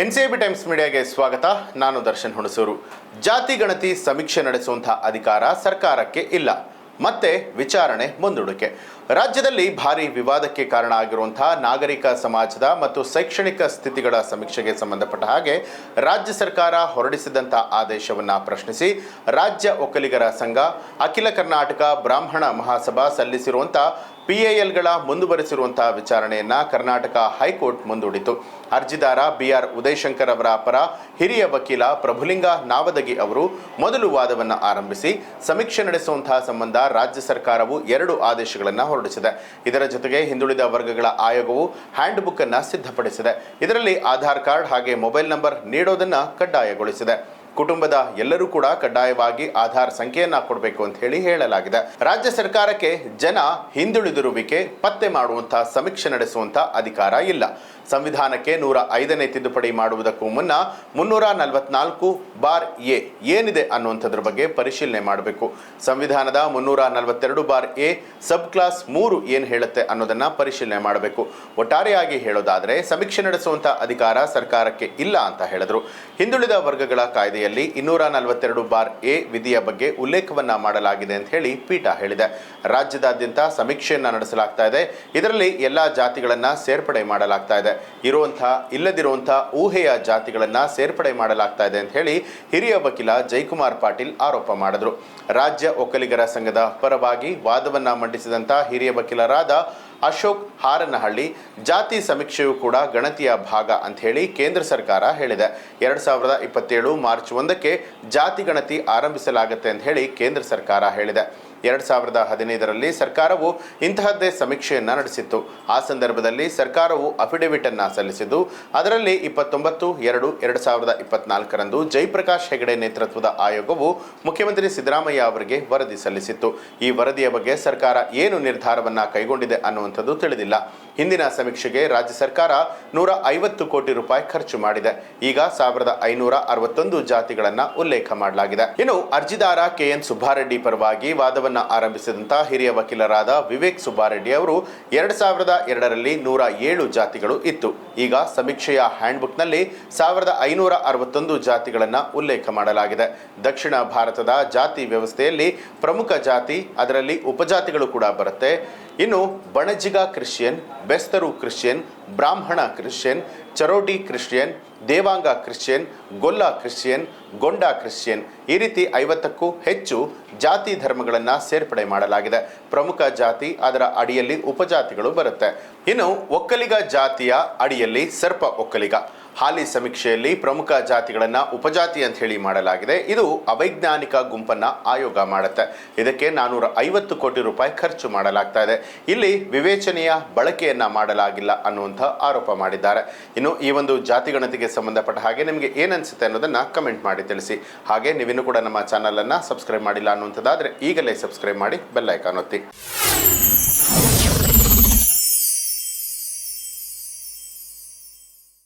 N C B times ಮೀಡಿಯಾಗೆ ಸ್ವಾಗತ. ನಾನು ದರ್ಶನ್ ಹುಣಸೂರು. ಜಾತಿ ಗಣತಿ ಸಮೀಕ್ಷೆ ನಡೆಸುವಂತಹ ಅಧಿಕಾರ ಸರ್ಕಾರಕ್ಕೆ ಇಲ್ಲ. ಮತ್ತೆ ವಿಚಾರಣೆ ಮುಂದೂಡಿಕೆ. ರಾಜ್ಯದಲ್ಲಿ ಭಾರಿ ವಿವಾದಕ್ಕೆ ಕಾರಣ ಆಗಿರುವಂತಹ ನಾಗರಿಕ ಸಮಾಜದ ಮತ್ತು ಶೈಕ್ಷಣಿಕ ಸ್ಥಿತಿಗಳ ಸಮೀಕ್ಷೆಗೆ ಸಂಬಂಧಪಟ್ಟ ಹಾಗೆ ರಾಜ್ಯ ಸರ್ಕಾರ ಹೊರಡಿಸಿದಂಥ ಆದೇಶವನ್ನು ಪ್ರಶ್ನಿಸಿ ರಾಜ್ಯ ಒಕ್ಕಲಿಗರ ಸಂಘ, ಅಖಿಲ ಕರ್ನಾಟಕ ಬ್ರಾಹ್ಮಣ ಮಹಾಸಭಾ ಸಲ್ಲಿಸಿರುವಂಥ ಪಿಎಎಲ್ಗಳ ಮುಂದುವರೆಸಿರುವಂತಹ ವಿಚಾರಣೆಯನ್ನ ಕರ್ನಾಟಕ ಹೈಕೋರ್ಟ್ ಮುಂದೂಡಿತು. ಅರ್ಜಿದಾರ ಬಿಆರ್ ಉದಯಶಂಕರ್ ಅವರ ಪರ ಹಿರಿಯ ವಕೀಲ ಪ್ರಭುಲಿಂಗ ನಾವದಗಿ ಅವರು ಮೊದಲು ವಾದವನ್ನು ಆರಂಭಿಸಿ, ಸಮೀಕ್ಷೆ ನಡೆಸುವಂತಹ ಸಂಬಂಧ ರಾಜ್ಯ ಸರ್ಕಾರವು ಎರಡು ಆದೇಶಗಳನ್ನು ಹೊರಡಿಸಿದೆ. ಇದರ ಜೊತೆಗೆ ಹಿಂದುಳಿದ ವರ್ಗಗಳ ಆಯೋಗವು ಹ್ಯಾಂಡ್ ಬುಕ್ ಅನ್ನ ಸಿದ್ಧಪಡಿಸಿದೆ. ಇದರಲ್ಲಿ ಆಧಾರ್ ಕಾರ್ಡ್ ಹಾಗೆ ಮೊಬೈಲ್ ನಂಬರ್ ನೀಡೋದನ್ನ ಕಡ್ಡಾಯಗೊಳಿಸಿದೆ. ಕುಟುಂಬದ ಎಲ್ಲರೂ ಕೂಡ ಕಡ್ಡಾಯವಾಗಿ ಆಧಾರ್ ಸಂಖ್ಯೆಯನ್ನ ಕೊಡಬೇಕು ಅಂತ ಹೇಳಿ ಹೇಳಲಾಗಿದೆ. ರಾಜ್ಯ ಸರ್ಕಾರಕ್ಕೆ ಜನ ಹಿಂದುಳಿದಿರುವಿಕೆ, ಪತ್ತೆ ಮಾಡುವಂತಹ ಸಮೀಕ್ಷೆ ನಡೆಸುವಂತಹ ಅಧಿಕಾರ ಇಲ್ಲ. ಸಂವಿಧಾನಕ್ಕೆ ನೂರ ಐದನೇ ತಿದ್ದುಪಡಿ ಮಾಡುವುದಕ್ಕೂ ಮುನ್ನ ಮುನ್ನೂರ ನಲವತ್ನಾಲ್ಕು ಬಾರ್ ಎ ಏನಿದೆ ಅನ್ನುವಂಥದ್ರ ಬಗ್ಗೆ ಪರಿಶೀಲನೆ ಮಾಡಬೇಕು. ಸಂವಿಧಾನದ ಮುನ್ನೂರ ನಲವತ್ತೆರಡು ಬಾರ್ ಎ ಸಬ್ ಕ್ಲಾಸ್ ಮೂರು ಏನು ಹೇಳುತ್ತೆ ಅನ್ನೋದನ್ನ ಪರಿಶೀಲನೆ ಮಾಡಬೇಕು. ಒಟ್ಟಾರೆಯಾಗಿ ಹೇಳೋದಾದರೆ, ಸಮೀಕ್ಷೆ ನಡೆಸುವಂಥ ಅಧಿಕಾರ ಸರ್ಕಾರಕ್ಕೆ ಇಲ್ಲ ಅಂತ ಹೇಳಿದ್ರು. ಹಿಂದುಳಿದ ವರ್ಗಗಳ ಕಾಯ್ದೆಯಲ್ಲಿ ಇನ್ನೂರ ನಲವತ್ತೆರಡು ಬಾರ್ ಎ ವಿಧಿಯ ಬಗ್ಗೆ ಉಲ್ಲೇಖವನ್ನ ಮಾಡಲಾಗಿದೆ ಅಂತ ಹೇಳಿ ಪೀಠ ಹೇಳಿದೆ. ರಾಜ್ಯದಾದ್ಯಂತ ಸಮೀಕ್ಷೆಯನ್ನ ನಡೆಸಲಾಗ್ತಾ ಇದೆ. ಇದರಲ್ಲಿ ಎಲ್ಲಾ ಜಾತಿಗಳನ್ನ ಸೇರ್ಪಡೆ ಮಾಡಲಾಗ್ತಾ ಇದೆ. ಇರುವಂತಹ ಇಲ್ಲದಿರುವಂತಹ ಊಹೆಯ ಜಾತಿಗಳನ್ನ ಸೇರ್ಪಡೆ ಮಾಡಲಾಗ್ತಾ ಇದೆ ಅಂತ ಹೇಳಿ ಹಿರಿಯ ವಕೀಲ ಜೈಕುಮಾರ್ ಪಾಟೀಲ್ ಆರೋಪ ಮಾಡಿದ್ರು. ರಾಜ್ಯ ಒಕ್ಕಲಿಗರ ಸಂಘದ ಪರವಾಗಿ ವಾದವನ್ನ ಮಂಡಿಸಿದಂತ ಹಿರಿಯ ವಕೀಲರಾದ ಅಶೋಕ್ ಹಾರನಹಳ್ಳಿ, ಜಾತಿ ಸಮೀಕ್ಷೆಯೂ ಕೂಡ ಗಣತಿಯ ಭಾಗ ಅಂತ ಹೇಳಿ ಕೇಂದ್ರ ಸರ್ಕಾರ ಹೇಳಿದೆ. ಎರಡ್ ಸಾವಿರದ ಇಪ್ಪತ್ತೇಳು ಮಾರ್ಚ್ ಒಂದಕ್ಕೆ ಜಾತಿ ಗಣತಿ ಆರಂಭಿಸಲಾಗುತ್ತೆ ಅಂತ ಹೇಳಿ ಕೇಂದ್ರ ಸರ್ಕಾರ ಹೇಳಿದೆ. ಎರಡ್ ಸಾವಿರದ ಹದಿನೈದರಲ್ಲಿ ಸರ್ಕಾರವು ಇಂತಹದ್ದೇ ಸಮೀಕ್ಷೆಯನ್ನು ನಡೆಸಿತ್ತು. ಆ ಸಂದರ್ಭದಲ್ಲಿ ಸರ್ಕಾರವು ಅಫಿಡವಿಟ್ ಅನ್ನ ಸಲ್ಲಿಸಿದ್ದು, ಅದರಲ್ಲಿ ಇಪ್ಪತ್ತೊಂಬತ್ತು, ಎರಡು ಎರಡು ಸಾವಿರದ ಇಪ್ಪತ್ನಾಲ್ಕರಂದು ಜಯಪ್ರಕಾಶ್ ಹೆಗಡೆ ನೇತೃತ್ವದ ಆಯೋಗವು ಮುಖ್ಯಮಂತ್ರಿ ಸಿದ್ದರಾಮಯ್ಯ ಅವರಿಗೆ ವರದಿ ಸಲ್ಲಿಸಿತ್ತು. ಈ ವರದಿಯ ಬಗ್ಗೆ ಸರ್ಕಾರ ಏನು ನಿರ್ಧಾರವನ್ನು ಕೈಗೊಂಡಿದೆ ಅನ್ನುವಂಥದ್ದು ತಿಳಿದಿಲ್ಲ. ಹಿಂದಿನ ಸಮೀಕ್ಷೆಗೆ ರಾಜ್ಯ ಸರ್ಕಾರ ನೂರ ಐವತ್ತು ಕೋಟಿ ರೂಪಾಯಿ ಖರ್ಚು ಮಾಡಿದೆ. ಈಗ ಸಾವಿರದ ಐನೂರ ಅರವತ್ತೊಂದು ಜಾತಿಗಳನ್ನು ಉಲ್ಲೇಖ ಮಾಡಲಾಗಿದೆ. ಇನ್ನು ಅರ್ಜಿದಾರ ಕೆಎನ್ ಸುಬ್ಬಾರೆಡ್ಡಿ ಪರವಾಗಿ ವಾದವನ್ನು ಆರಂಭಿಸಿದಂತಹ ಹಿರಿಯ ವಕೀಲರಾದ ವಿವೇಕ್ ಸುಬ್ಬಾರೆಡ್ಡಿ ಅವರು ಎರಡ್ ಸಾವಿರದ ಎರಡರಲ್ಲಿ ನೂರ ಏಳು ಜಾತಿಗಳು ಇತ್ತು. ಈಗ ಸಮೀಕ್ಷೆಯ ಹ್ಯಾಂಡ್ಬುಕ್ನಲ್ಲಿ ಸಾವಿರದ ಐನೂರ ಅರವತ್ತೊಂದು ಜಾತಿಗಳನ್ನು ಉಲ್ಲೇಖ ಮಾಡಲಾಗಿದೆ. ದಕ್ಷಿಣ ಭಾರತದ ಜಾತಿ ವ್ಯವಸ್ಥೆಯಲ್ಲಿ ಪ್ರಮುಖ ಜಾತಿ, ಅದರಲ್ಲಿ ಉಪಜಾತಿಗಳು ಕೂಡ ಬರುತ್ತೆ. ಇನ್ನು Banajiga Christian, ಬೆಸ್ತರು Christian, Brahmana Christian Charoti Christian, Devanga Christian, Golla Christian, Gonda Christian ಈ ರೀತಿ ಐವತ್ತಕ್ಕೂ ಹೆಚ್ಚು ಜಾತಿ ಧರ್ಮಗಳನ್ನು ಸೇರ್ಪಡೆ ಮಾಡಲಾಗಿದೆ. ಪ್ರಮುಖ ಜಾತಿ ಅದರ ಅಡಿಯಲ್ಲಿ ಉಪಜಾತಿಗಳು ಬರುತ್ತೆ. ಇನ್ನು ಒಕ್ಕಲಿಗ ಜಾತಿಯ ಅಡಿಯಲ್ಲಿ ಸರ್ಪ ಒಕ್ಕಲಿಗ. ಹಾಲಿ ಸಮೀಕ್ಷೆಯಲ್ಲಿ ಪ್ರಮುಖ ಜಾತಿಗಳನ್ನು ಉಪಜಾತಿ ಅಂತ ಹೇಳಿ ಮಾಡಲಾಗಿದೆ. ಇದು ಅವೈಜ್ಞಾನಿಕ ಗುಂಪನ್ನ ಆಯೋಗ ಮಾಡುತ್ತೆ. ಇದಕ್ಕೆ ನಾನೂರ ಐವತ್ತು ಕೋಟಿ ರೂಪಾಯಿ ಖರ್ಚು ಮಾಡಲಾಗ್ತಾ ಇದೆ. ಇಲ್ಲಿ ವಿವೇಚನೆಯ ಬಳಕೆಯನ್ನು ಮಾಡಲಾಗಿಲ್ಲ ಅನ್ನುವಂಥ ಆರೋಪ ಮಾಡಿದ್ದಾರೆ. ಇನ್ನು ಈ ಒಂದು ಜಾತಿ ಗಣತಿಗೆ ಸಂಬಂಧಪಟ್ಟ ಹಾಗೆ ನಿಮಗೆ ಏನನ್ಸುತ್ತೆ ಅನ್ನೋದನ್ನ ಕಮೆಂಟ್ ಮಾಡಿ ತಿಳಿಸಿ. ಹಾಗೆ ನೀವಿನ್ನೂ ಕೂಡ ನಮ್ಮ ಚಾನಲನ್ನು ಸಬ್ಸ್ಕ್ರೈಬ್ ಮಾಡಿಲ್ಲ ಅನ್ನುವಂಥದ್ದಾದರೆ ಈಗಲೇ ಸಬ್ಸ್ಕ್ರೈಬ್ ಮಾಡಿ ಬೆಲ್ಲೈಕಾನ್ ಒತ್ತಿ.